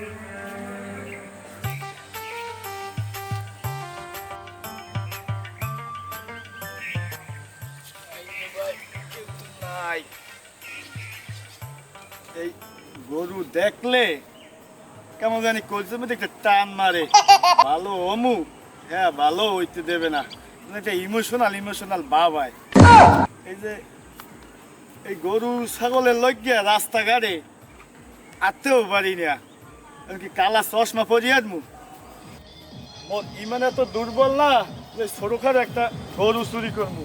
এই গরু দেখলে কেমন জানি মধ্যে একটা টান মারে। ভালো অমু। হ্যাঁ ভালো হইতে দেবে না। মানে একটা ইমোশনাল ইমোশনাল বাবাই এই যে এই গরু ছাগলের লজ্ঞা রাস্তাঘাটে আত্মেও পারি না। এমনকি কালা চশমা পরিয়ে আদমু মোর ইমান এত দুর্বল না যে ছোটখাটো একটা গরু চুরি করব।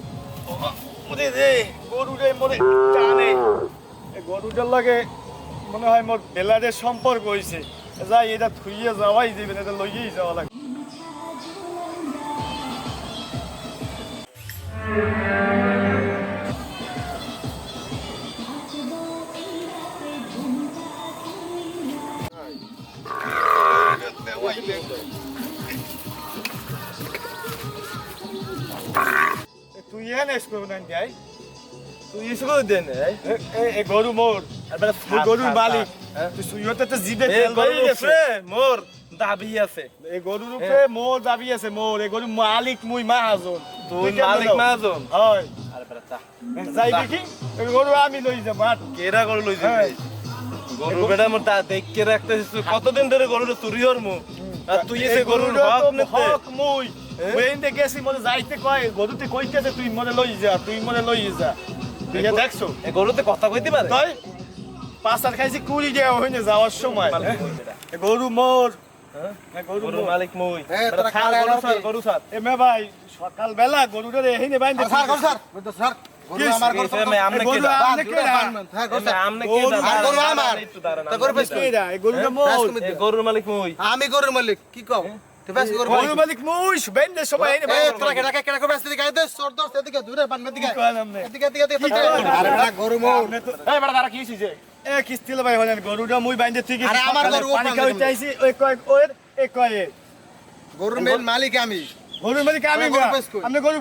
ওরে রে গরু রে মনে টানে। গরুটার লাগে মনে হয় মোর বেলারের সম্পর্ক হয়েছে যাই এটা থুইয়ে যাওয়াই দিবে এটা লইয়েই যাওয়া লাগে তুই এনে করব না যাই। তুই দেন এই? গরু মোর। আর গরুর মালিক হ্যাঁ? তুই সুইতে তো জিবে মোর দাবি আছে। এই গরুর উপরে মোর দাবি আছে মোর। এই গরুর মালিক মুই মাহাজন। তুই মালিক? মাজন হয়। আরে যাই দেখি গরু আমি লই যাব আট কেরা গরু লই হ্যাঁ। গরু বেটা মোর দা দেখকে রাখতেছিস কতদিন ধরে গরুর চুরি হরমু? আর তুই এসে গরুর হক তো মুই। হ্যাঁ? ওইতে গেছি মনে যাইতে কয় গরুতে কইতেছে তুই মনে লই যা তুই মনে লই যা তুই দেখছ গরুতে কথা কইতে পারে তাই পাঁচার খাইছি কুড়ি দেওয়া হইনে যাওয়ার সময় হ্যাঁ? গরু মোর হ্যাঁ? গরু মালিক মই গরু ভাই এহিনে বাইন্দে স্যার, গরু স্যার, স্যার, হ্যাঁ, আমি গরুর মালিক কি কও তুই বেশ গরুর গরু মালিক বাইন্দে সবাই এনে তোরা কেডা কে কেডা করে দিকে আইদে সর দর সেদিকে দূরে বানবে দিকে কয় নামনে? এদিকে এদিকে এদিকে আরে গরু এই দাঁড়া কি হইছে এ কিস্তিল ভাই হলেন গরুটা মুই বাইন্দে ঠিক আরে আমার গরু পানি ওই কয় ওই এ কয়। গরুর মেন মালিক আমি গরুর মালিক আমি তোরা গরু।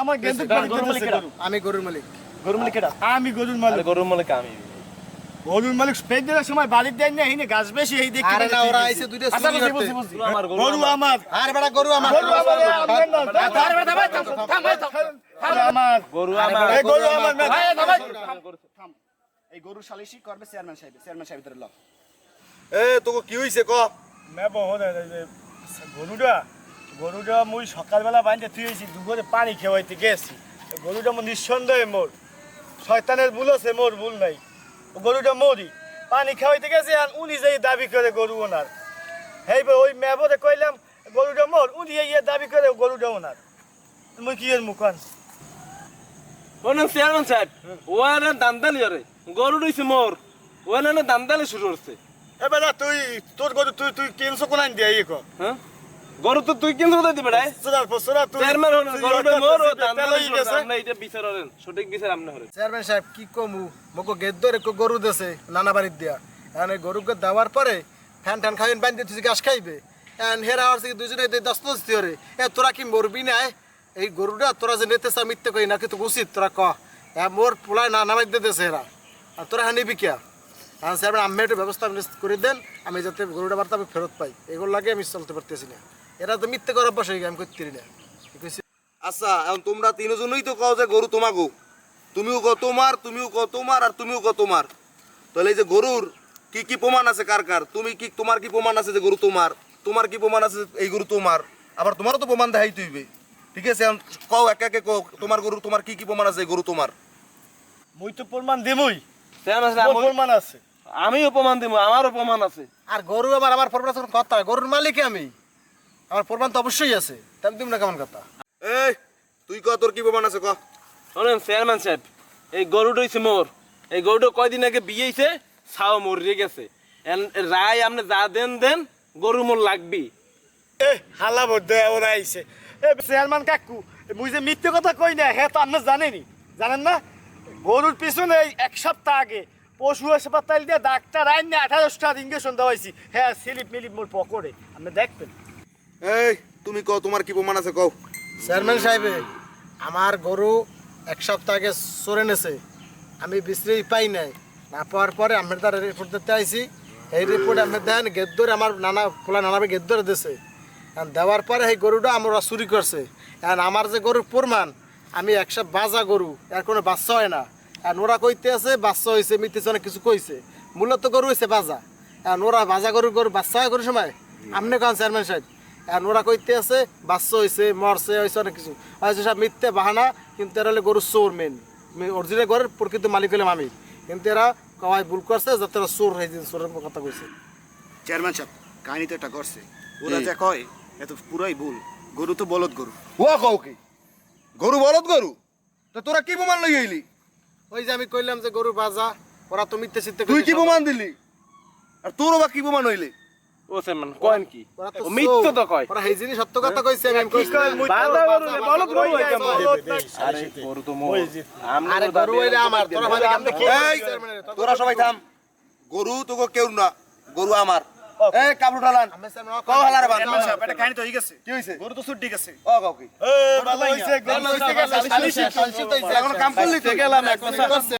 আমার গেন্দু। আমি গরুর মালিক গরুর মালিক কেডা আমি গরুর মালিক গরুর মালিক আমি গরুর মালিক দেওয়ার সময় বাড়ির দেন না এখানে গাছ বেশি এই দেখি আরে না ওরা আইছে দুইটা আচ্ছা, আমার, গরু আমার। আরে বেটা গরু আমার গরু আমার। আরে বেটা ভাই থাম থাম ভাই থাম গরু আমার গরু আমার এই গরু আমার না। ভাই, থাম। এই গরু সালিশি করবে চেয়ারম্যান সাহেব চেয়ারম্যান সাহেব ভিতরে লক এ তোকে কি হইছে ক এই যে গরুটা গরুটা মুই সকালবেলা বাইন্দে থুয়েছি দুপুরে পানি খেওয়াইতে গেছি গরুটা মোর নিঃসন্দেহে মোর শয়তানের ভুল আছে মোর ভুল নাই গরুটা মরি। পানি খাওয়াইতে গেছি আর উনি যেই দাবি করে গরু ওনার। হেই ওই মেবরে কইলাম গরুটা মোর। উনি ইয়ে দাবি করে গরুটা ওনার। মুই কি এর মুখান ওনে চেয়ারম্যান সাহেব ওয়ানে দান্দালি আরে। গরু রইছে মোর। ওয়ানে দান্দালি শুরু হচ্ছে এবার তুই তোর গরু তুই তুই কেনসো কোনাইন দিয়ে ইয়ে কর হ্যাঁ? গরু তো তুই কেন কথা দিবে রে সোনার তুই চেয়ারম্যান হন গরুটা মোর ও পেছনে দান্দালি গেছে। আপনি এটা বিচার করেন সঠিক বিচার আপনি করেন। চেয়ারম্যান সাহেব কি কমু? মকো গেদ্দরে কো গরু দেছে নানা বাড়ির দিয়া। এখন এই গরুকে দেওয়ার পরে ফ্যান ট্যান খাইন বান্ধি তুই ঘাস খাইবে। এখন হেরা আর কি দুজনে দস্ত দস্তি হরে। এ তোরা কি মরবি না এই গরুটা তোরা যে নেতে চা মিথ্যে কই নাকি তো উচিত তোরা ক। এ মোর পোলায় না নামাই দিয়ে দেছে হেরা। আর তোরা হ্যাঁ নিবি কিয়া? এখন চেয়ারম্যান আমি একটু ব্যবস্থা করে দেন আমি যাতে গরুটা বার্তা আমি ফেরত পাই। এগুলো লাগে আমি চলতে পারতেছি না। এরা তো মিথ্যে করার গেছে, আমি করতে না। আচ্ছা এখন তোমরা তিনজনই তো কও যে গরু তোমাগো। তুমিও কো তোমার তুমিও কো তোমার আর তুমিও কো তোমার। তাহলে এই যে গরুর কি কি প্রমাণ আছে কার কার? তুমি কি তোমার কি প্রমাণ আছে যে গরু তোমার? তোমার কি প্রমাণ আছে এই গরু তোমার? আবার তোমারও তো প্রমাণ দেখাই তুইবে ঠিক আছে এখন কও একে একে কও তোমার গরু তোমার কি কি প্রমাণ আছে এই গরু তোমার? মুই তো প্রমাণ মোর প্রমাণ আছে। আমিও প্রমাণ দিব আমারও প্রমাণ আছে। আর গরু আবার আমার প্রমাণ আছে কথা গরুর মালিক আমি। আমার প্রমাণ তো অবশ্যই আছে তাহলে তুমি না কেমন কথা? এই তুই ক তোর কি প্রমাণ আছে ক? শোনেন চেয়ারম্যান সাহেব এই গরুটা হইছে মোর। এই গরুটা কয়দিন আগে বিয়ে হইছে? ছাও মরিয়ে গেছে। এন- রায় আপনি যা দেন দেন গরু মোর লাগবি এ হালা বদ্ধ ওরা আইছে। এ চেয়ারম্যান কাকু মুই যে মিথ্যে কথা কই না হ্যাঁ তো আপনি জানেনি। জানেন না? গরুর পিছনে এই এক সপ্তাহ আগে পশু হাসপাতাল দিয়ে ডাক্তার আইন না আঠারোটা ইঞ্জেকশন দেওয়াইছি হ্যাঁ স্লিপ মিলিপ মোর পকড়ে আপনি দেখবেন। এই, তুমি ক তোমার কি প্রমাণ আছে, কও? চেয়ারম্যান সাহেবে, আমার গরু এক সপ্তাহ আগে সরে নেছে। আমি বিশ্রি পাই নাই। না পাওয়ার পরে আমি তার রিপোর্ট দিতে আইছি। এই রিপোর্ট আপনি দেন, গেট ধরে আমার নানা, খোলা নানাবে গেট ধরে দিছে। দেওয়ার পরে এই গরুটা আমরা চুরি করছে। এখন আমার যে গরুর প্রমাণ, আমি একশো বাজা গরু, এর কোনো বাচ্চা হয় না। এখন ওরা কইতে আছে, বাচ্চা হয়েছে মিথ্যে অনেক কিছু কইছে। মূলত গরু হয়েছে বাজা। এখন ওরা বাজা গরু গরু, বাচ্চা হয় গরুর সময়? আপনি কান, চেয়ারম্যান সাহেব? এখন ওরা কইতে আছে বাচ্চা হয়েছে মরছে হয়েছে অনেক কিছু। হয়েছে সব মিথ্যে বাহানা কিন্তু এরা হলে গরুর চোর মেন অরিজিনাল গরুর প্রকৃত মালিক হলাম আমি কিন্তু এরা কবাই ভুল করছে যাতে এরা চোর হয়েছে চোরের কথা কইছে। চেয়ারম্যান সাহেব কাহিনী তো এটা করছে ওরা যা কয় এত পুরাই ভুল। গরু তো বলদ গরু। ও কও কি? গরু বলদ গরু? তো তোরা কি প্রমাণ লই আইলি? ওই যে আমি কইলাম যে গরু বাজা ওরা তো মিথ্যে চিত্তে তুই কি প্রমাণ দিলি? আর তোরও বা কি প্রমাণ হইলি? ও চেয়ারম্যান কয়েন কি? ওরা তো ও মিথ্যে তো কয়। ওরা এই সত্য কথা কইছে আমি কইছি বাজা গরু রে, গরু কেমন? আরে গরু তো মোর আরে গরু দাবি- আমার তোরা ভাবি আমরা কি তোরা সবাই থাম। গরু তোকে কেউ না গরু আমার। কাবলু ঢালান। বান এটা কাহিনী তো গেছে। কি হইছে? গরু তো ছুটি গেছে। ও কও কি? ভালো হয়েছে সালিশি তো এখন কাম করলি তো গেলাম এক বছর।